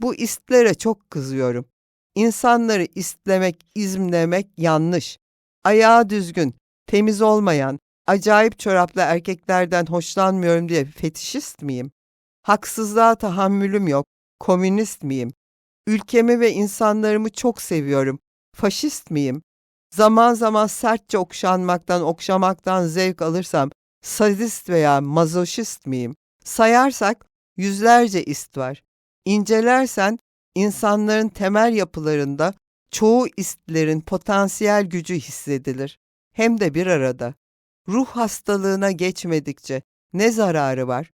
Bu istlere çok kızıyorum. İnsanları istlemek, izmlemek yanlış. Ayağı düzgün, temiz olmayan, acayip çoraplı erkeklerden hoşlanmıyorum diye fetişist miyim? Haksızlığa tahammülüm yok. Komünist miyim? Ülkemi ve insanlarımı çok seviyorum. Faşist miyim? Zaman zaman sertçe okşanmaktan, okşamaktan zevk alırsam sadist veya mazoşist miyim? Sayarsak yüzlerce ist var. İncelersen insanların temel yapılarında çoğu istlerin potansiyel gücü hissedilir. Hem de bir arada. Ruh hastalığına geçmedikçe ne zararı var?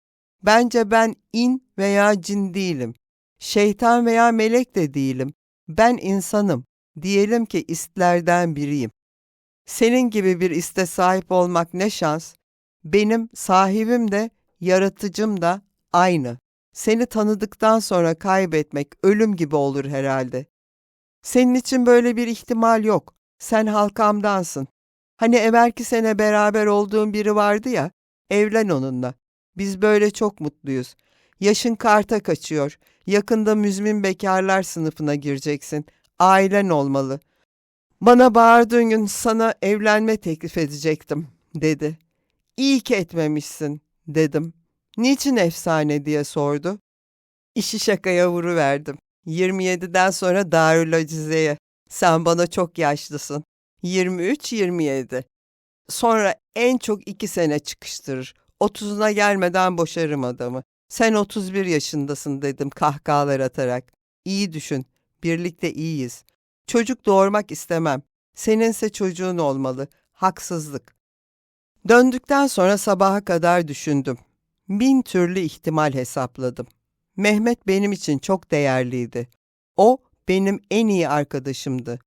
Bence ben in veya cin değilim. Şeytan veya melek de değilim. Ben insanım. Diyelim ki istlerden biriyim. Senin gibi bir iste sahip olmak ne şans. Benim sahibim de yaratıcım da aynı. Seni tanıdıktan sonra kaybetmek ölüm gibi olur herhalde. Senin için böyle bir ihtimal yok. Sen halkamdansın. Hani evvelki sene beraber olduğun biri vardı ya, evlen onunla. Biz böyle çok mutluyuz. Yaşın karta kaçıyor. Yakında müzmin bekarlar sınıfına gireceksin. Ailen olmalı. Bana bağırdığın gün sana evlenme teklif edecektim, dedi. İyi ki etmemişsin, dedim. Niçin efsane diye sordu. İşi şakaya vuruverdim. 27'den sonra Darül Acize'ye. Sen bana çok yaşlısın. 23-27. Sonra en çok iki sene çıkıştırır. 30'una gelmeden boşarım adamı. Sen 31 yaşındasın dedim kahkahalar atarak. İyi düşün. Birlikte iyiyiz. Çocuk doğurmak istemem. Seninse çocuğun olmalı. Haksızlık. Döndükten sonra sabaha kadar düşündüm. Bin türlü ihtimal hesapladım. Mehmet benim için çok değerliydi. O benim en iyi arkadaşımdı.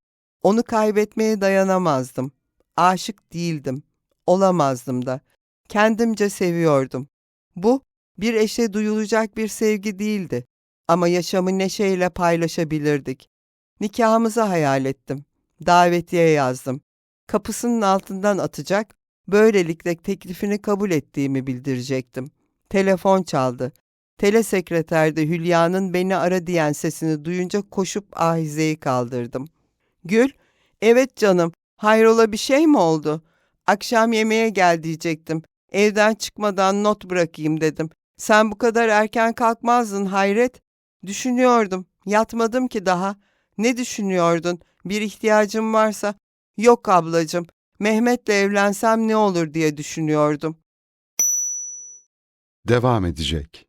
Onu kaybetmeye dayanamazdım. Aşık değildim. Olamazdım da. Kendimce seviyordum. Bu bir eşe duyulacak bir sevgi değildi. Ama yaşamı neşeyle paylaşabilirdik. Nikahımızı hayal ettim. Davetiye yazdım. Kapısının altından atacak, böylelikle teklifini kabul ettiğimi bildirecektim. Telefon çaldı. Telesekreterde Hülya'nın beni ara diyen sesini duyunca koşup ahizeyi kaldırdım. Gül, evet canım, hayrola bir şey mi oldu? Akşam yemeğe gel diyecektim. Evden çıkmadan not bırakayım dedim. Sen bu kadar erken kalkmazdın hayret. Düşünüyordum, yatmadım ki daha. Ne düşünüyordun? Bir ihtiyacım varsa? Yok ablacığım, Mehmet'le evlensem ne olur diye düşünüyordum. Devam edecek.